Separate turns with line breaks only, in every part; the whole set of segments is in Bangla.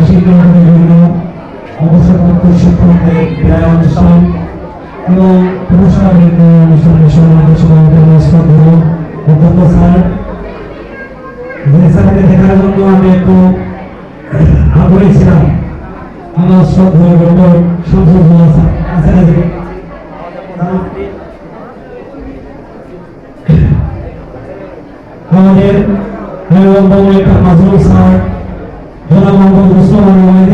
শিক্ষকদের জন্য অবসরপ্রাপ্ত শিক্ষকদের বিদায় অনুষ্ঠান এবং পুরস্কার বিতরণ অনুষ্ঠানের সম্মানিত সভাপতি শ্রদ্ধেয় অধ্যক্ষ স্যার যে স্যারকে দেখার জন্য আমি একটু? আমাদের বঙ্গলেখা মাজরুল স্যার জনাব মোহাম্মদ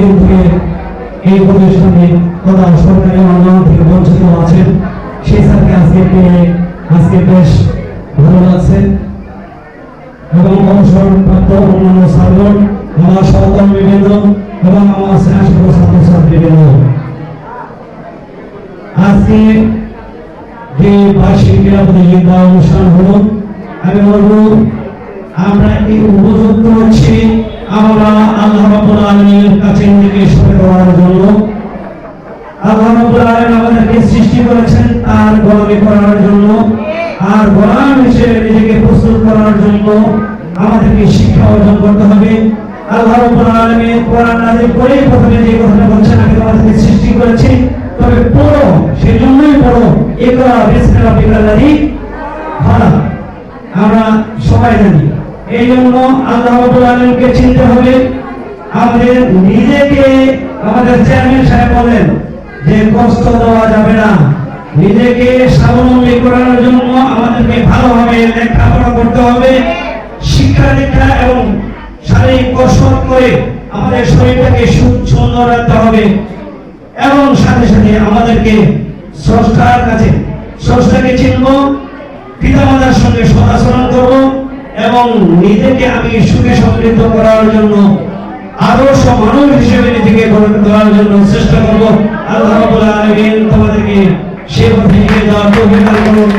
এই প্রতিষ্ঠানে তথা সরকারি অনুদান থেকে বঞ্চিত আছেন সেই স্যারকে আজকে পেয়ে আজকে বেশ ভালো লাগছে এবং অবসরপ্রাপ্ত অন্যান্য স্যারগণ আমার সহকর্মীবৃন্দ এবং আমার স্নেহ ছাত্রছাত্রীবৃন্দ আজকে যে বার্ষিক ক্রীড়া প্রতিযোগিতা অনুষ্ঠান হলো আমি বলব আমরা এই উপযুক্ত হচ্ছি আমরা আল্লাহ রাব্বুল আলামিনের কাছে নিজেকে সরে দেওয়ার জন্য আল্লাহ রাব্বুল আলামিন আমাদেরকে সৃষ্টি করেছেন তার গোলামি করার জন্য। আর গোলাম হিসেবে নিজেকে প্রস্তুত করার জন্য আমাদেরকে শিক্ষা অর্জন করতে হবে। আল্লাহ রাব্বুল আলামিন কোরআন নাযিল করে প্রথমে যে কথাটা বলছেন, আমি তোমাদেরকে সৃষ্টি করেছি। তবে পড়ো, সেজন্যই পড়ো। ইকরা বিসমি রাব্বিকাল্লাযী খালাক আমরা সবাই জানি এই জন্য আল্লাহ রাব্বুল আলামিনকে চিনতে হবে, আমাদের নিজেকে আমাদের চেয়ারম্যান সাহেব বলেন যে কষ্ট দেওয়া যাবে না। নিজেকে স্বাবলম্বী করার জন্য আমাদেরকে ভালোভাবে লেখাপড়া করতে হবে, শিক্ষা দীক্ষা এবং শারীরিক কসরত করে আমাদের শরীরটাকে সুন্দর রাখতে হবে এবং সাথে সাথে আমাদেরকে স্রষ্টার কাছে, স্রষ্টাকে চিনব, পিতামাতার সঙ্গে সদাচরণ করব এবং নিজেকে আমি সুখে সমৃদ্ধ করার জন্য, আদর্শ মানুষ হিসেবে নিজেকে গঠন করার জন্য চেষ্টা করব। আল্লাহ রাব্বুল আলামিন তোমাদেরকে সে পথে নিয়ে যাওয়ার তৌফিক দান করুন।